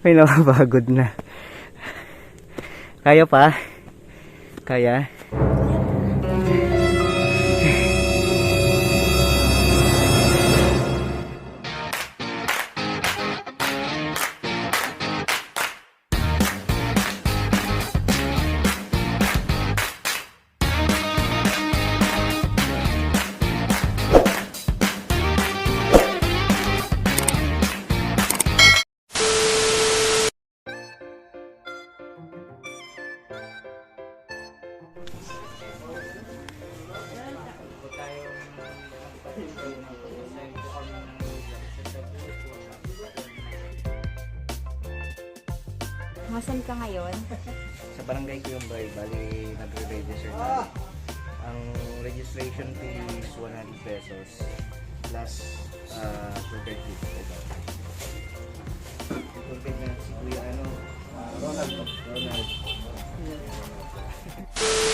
Ay, nakapagod na. Kaya pa? Kaya? Masan ka ngayon? Sa barangay ko yung bay, bali nagre-register na. Ang registration fee is 100 pesos plus uh, guide fee. Guide na si Kuya ano, ah, Ronald. Ronald.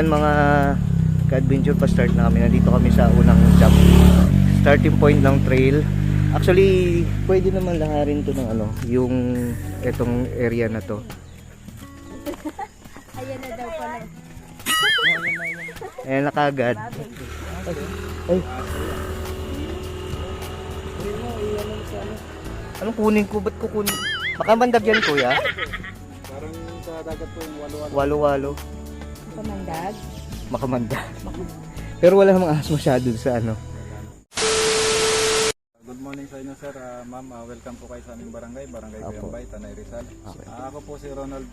Yan mga ka-adventure pa start na kami. Nandito kami sa unang jump. Starting point ng trail. Actually, pwede naman laharin to ng ano, yung etong area na to. Ayan na daw pala. Ayan na kagad. Ay. Anong kunin ko? Ba't kukunin? Baka mandag yan kuya. Parang sa dagat po yung walo-walo. Walo-walo. Pamandag. Makamanda. Pero wala namang ahas masyado sa ano. Good morning sa inyo sir. Ah, ma'am, ah, welcome po kayo sa aming barangay, Barangay Apo. Kuyambay, Tanay Rizal. Okay. Ah, ako po si Ronald.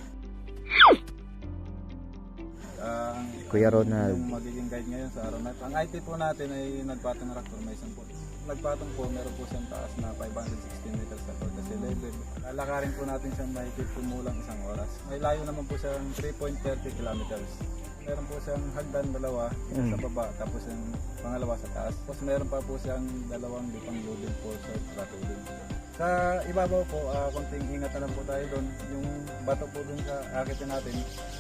Ah, ang Kuya Ronald. yung magiging guide ngayon sa araw na ito. Ang IT po natin ay nagpatong rock formation po. Nagpatong po, meron po siyang taas na 516 meters sa kasi level. Lalakarin po natin siyang mahigit kumulang isang oras. May layo naman po siyang 3.30 kilometers. Meron po siyang hagdan dalawa Mm. sa baba, tapos yung pangalawa sa taas. Tapos meron pa po siyang dalawang lipang loading po sa platooling. Sa ibabaw po, ah, konting ingat na lang po tayo doon. Yung bato po doon sa akitin natin,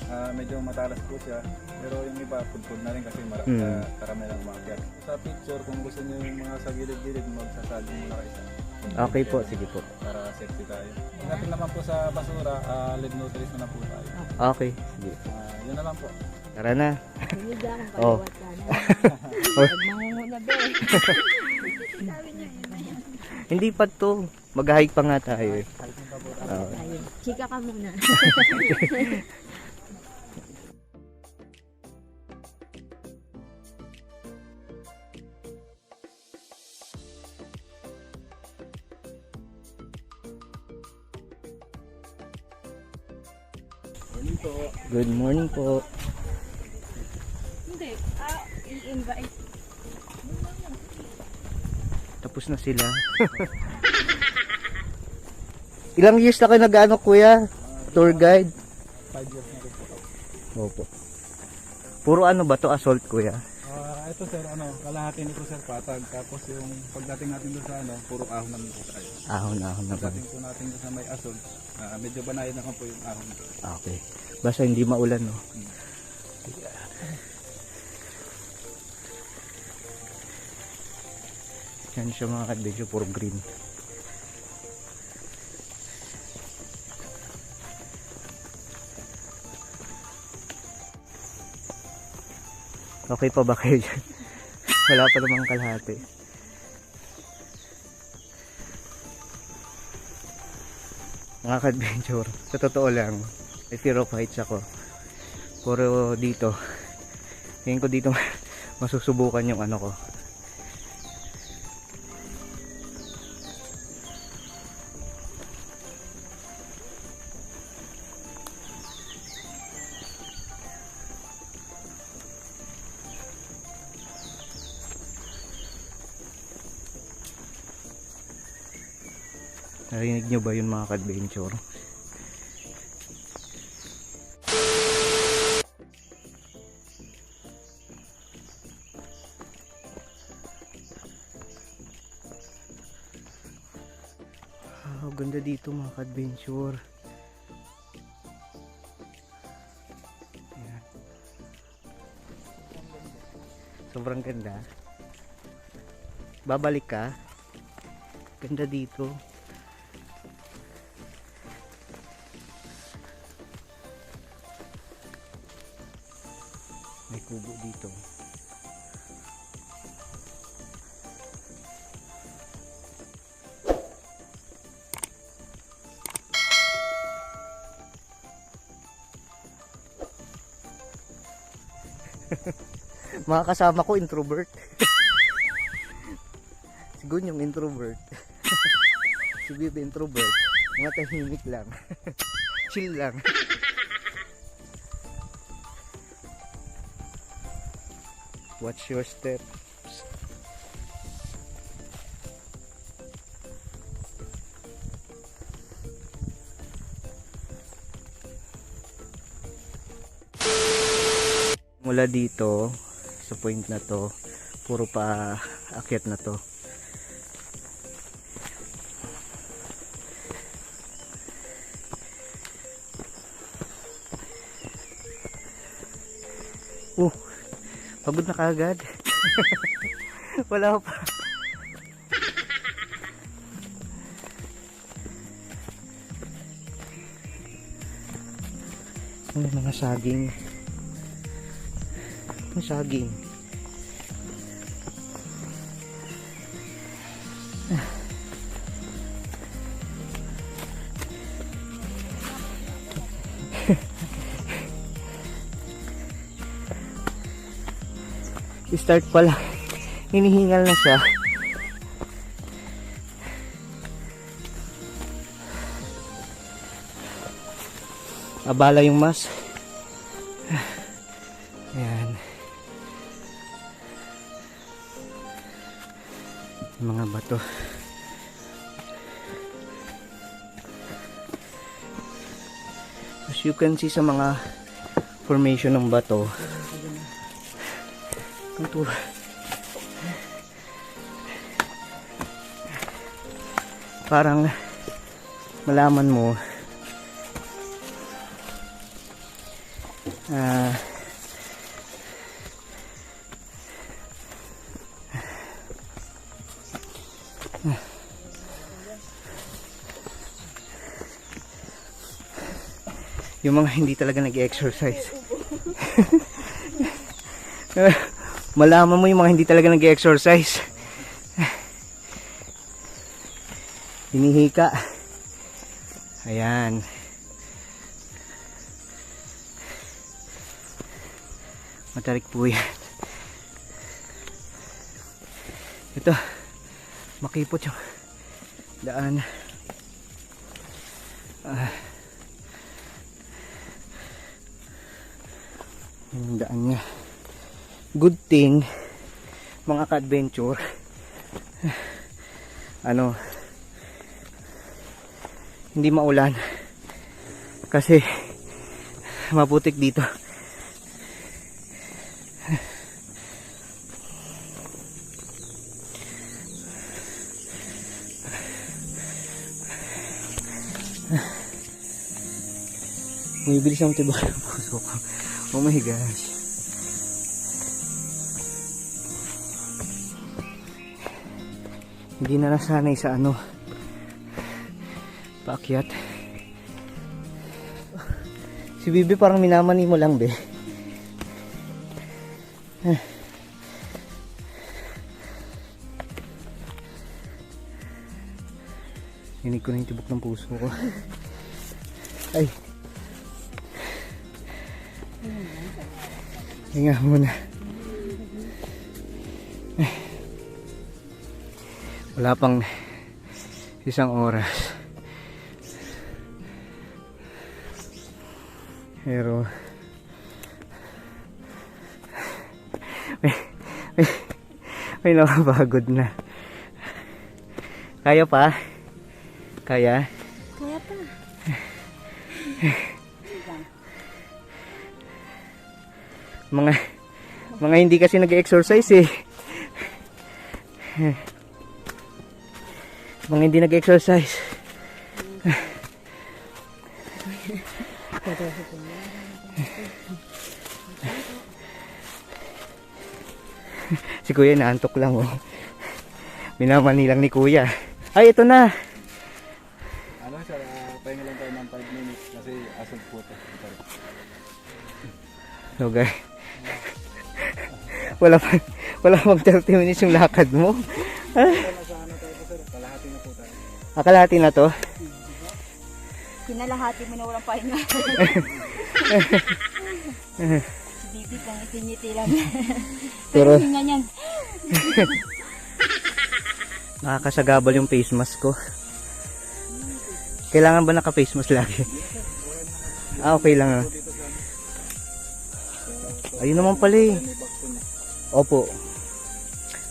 ah, medyo matalas po siya. Pero yung iba, pudpud na rin kasi mara- Mm. ah, karami lang umakyat. Sa picture, kung gusto niyo yung mga sa gilid-gilid, magsasali muna kayo sa Okay po, sige po. para safety tayo. Ingatin naman po sa basura, uh, lead notice na, na po tayo. Okay, sige. Ah, yun na lang po. Tara na. Hindi lang ang Oh. Huwag mangunguna ba eh. Hindi pa to. Mag-hike pa nga tayo. Ayun. Chika ka muna. Good morning po. Hindi. Ah, i-invite. Tapos na sila. Ilang years na kayo nag-ano kuya? Tour guide? 5 years na po. Opo. Puro ano ba to assault kuya? Ah, ito sir, ano, kalahati nito sir patag. Tapos yung pagdating natin doon sa ano, puro ahon naman po tayo. Ahon ahon na ba? Pagdating po natin doon sa may asol, ah, medyo banayin naman po yung ahon. Okay. Basta hindi maulan no. Yan siya mga kadbidyo, puro green. Okay pa ba kayo dyan? Wala pa namang kalahati. Mga ka-adventure, sa totoo lang, may fear of heights ako. Puro dito. Tingin ko dito masusubukan yung ano ko. Narinig nyo ba yun mga ka-adventure? Ah, ganda dito mga ka-adventure. Sobrang ganda. Babalik ka. Ganda dito. Kubo dito. Mga kasama ko introvert. Siguro yung introvert. si Bibi introvert. Mga tahimik lang. Chill lang. Watch your step. Mula dito sa point na to, puro pa akyat na to. Pagod na kagad. Wala pa. May mga saging. May saging. Start pala. Hinihingal na siya. Abala yung mas. Ayan. Mga bato. As you can see sa mga formation ng bato ito. Parang malaman mo ah yung mga hindi talaga nag-exercise malaman mo yung mga hindi talaga nag-exercise. Hinihika. Ayan. Matarik po yan. Ito makipot yung daan. Ah. Yung daan niya good thing mga ka-adventure ano hindi maulan kasi maputik dito Bumibilis ang tibok ng puso ko. Oh my gosh. Hindi na nasanay sa ano. Paakyat. Si Bibi parang minamani mo lang, be. Hinig ko na yung tibok ng puso ko. Ay. Hinga muna. Wala pang isang oras. Pero may, may, may nakapagod na. Kaya pa? Kaya? Kaya pa. Mga mga hindi kasi nag-exercise eh. Mga hindi nag-exercise. si kuya naantok lang oh. Minamani lang ni kuya. Ay, ito na. Ano sir, uh, pahinga lang tayo ng 5 minutes kasi asog po ito. So guys. wala pa wala pang 30 minutes yung lakad mo. Tayo. Akalahati na to. Kinalahati mo na walang pahinga. si Bibi pang itiniti lang. Pero Hinga niyan. nakakasagabal yung face mask ko. Kailangan ba naka-face mask lagi? Ah, okay lang. ah. Ayun naman pala eh. Opo.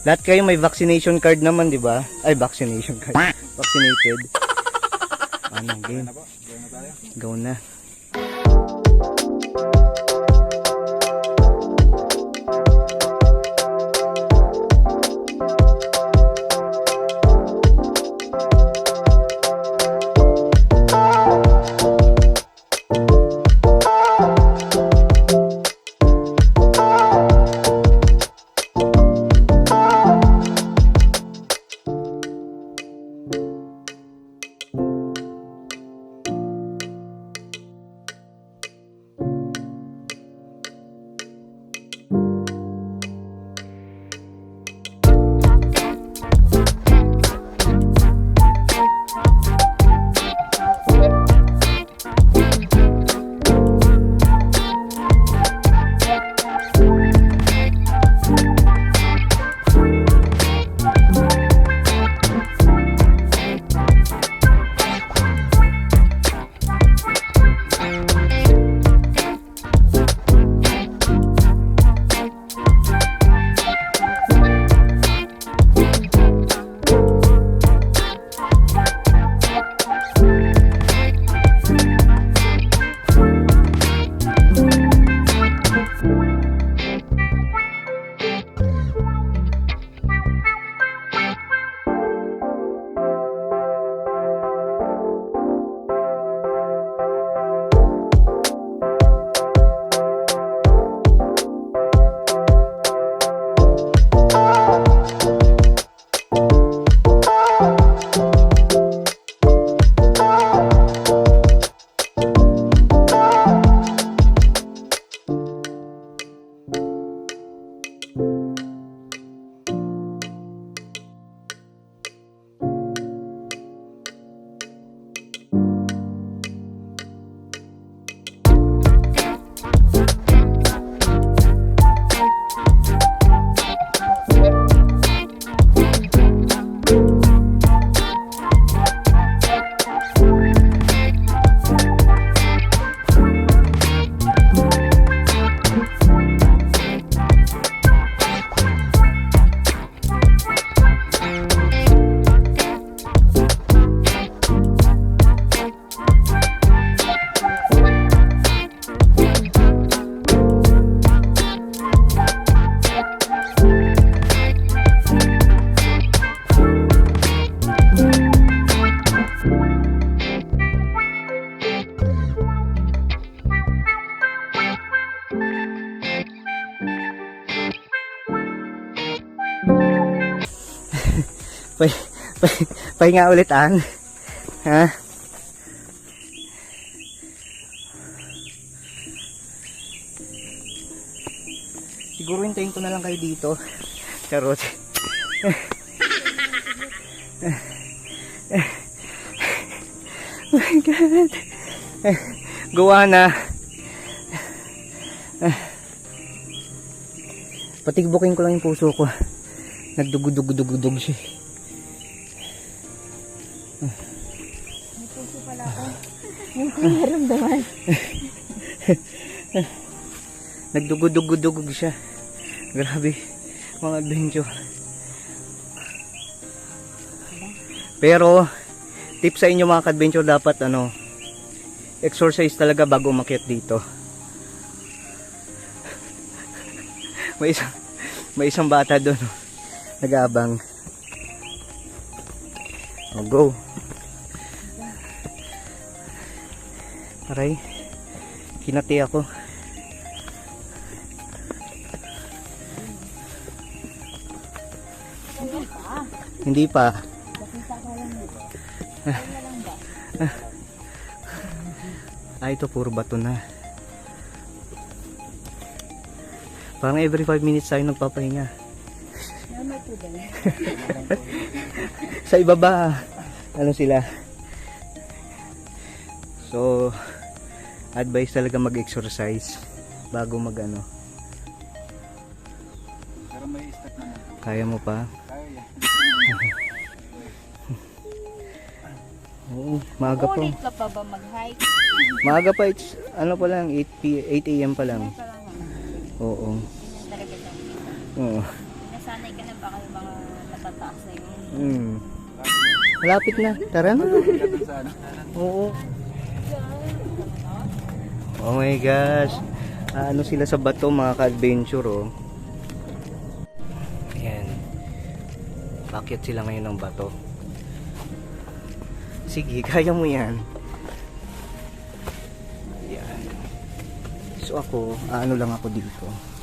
Lahat kayo may vaccination card naman, di ba? Ay, vaccination card. Vaccinated. Ano, game. Go na. Pay, pay, pahinga ulit ang. Ha? Siguro hintayin ko na lang kayo dito. Charot. my God. Gawa na. Patigbukin ko lang yung puso ko. Nagdugudugudugudug siya. May puso pala ako. Yung kinaramdaman. Nagdugudugudugug siya. Grabe. Mga adventure. Pero, tip sa inyo mga ka-adventure dapat ano, exercise talaga bago umakyat dito. may isang, may isang bata doon. Nag-aabang. Oh, go. Aray. Kinati ako. Hindi pa. Ah, ito puro bato na. Parang every 5 minutes tayo nagpapahinga. Ba yan? Sa ibaba, ano sila? So, advice talaga mag-exercise bago mag ano. Pero may step naman. Kaya mo pa? Kaya. Oo, maaga pa. Ulit ka pa ba mag-hike? Maaga pa, it's, ano pa lang, 8, p, 8 a.m. pa lang. Oo. Ganyan talaga. Oo. Nasanay ka na baka yung mga natataas na yun. Mm. Malapit na. Tara na. Oo. Oh my gosh. Ano sila sa bato mga ka-adventure oh. Ayan. Bakit sila ngayon ng bato? Sige, kaya mo yan. Ayan. So ako, ano lang ako dito.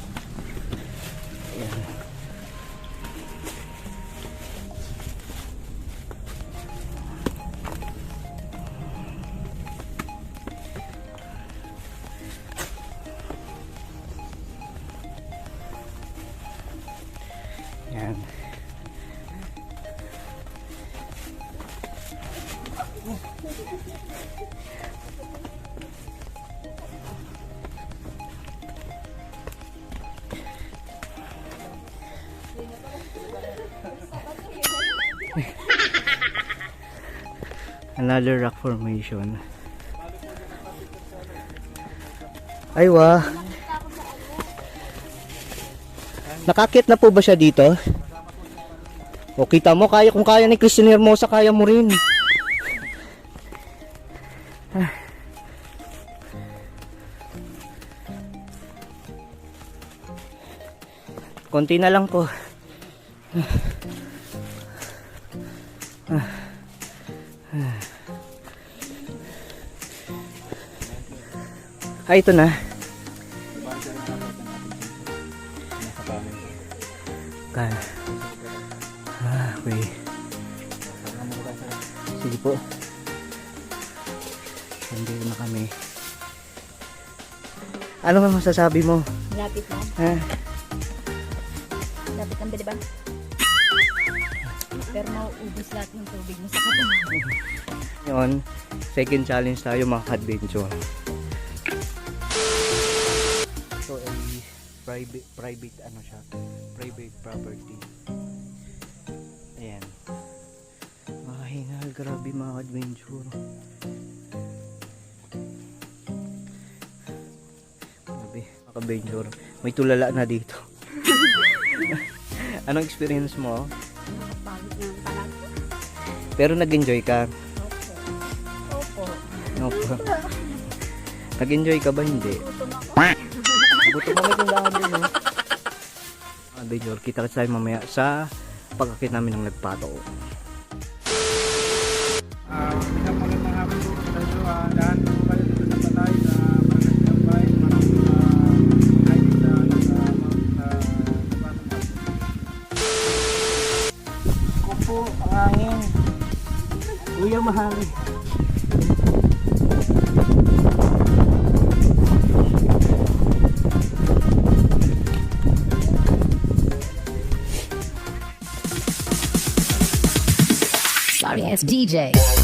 Another rock formation. Ay, wa. Nakakit na po ba siya dito? O kita mo, kaya kung kaya ni Christian Hermosa, kaya mo rin. Konti na lang po. Ito na. Kaya. Ah, okay. Sige po. Nandito na kami. Ano nga masasabi mo? Lapit na. Ha? Lapit ang ba? Pero mauubos lahat ng tubig mo sa katawan. Ngayon, second challenge tayo mga adventure. So, a private, private ano siya, private property. Ayan. Makahingal, grabe mga adventure. Grabe, mga adventure. May tulala na dito. Anong experience mo? Ng. Pero nag-enjoy ka? Opo. Opo. Nag-enjoy ka ba hindi? Gutom ako. Kami tindahan din. Adventure, kita kita tayo mamaya sa pagkakit namin ng nagpato. Sorry, it's DJ.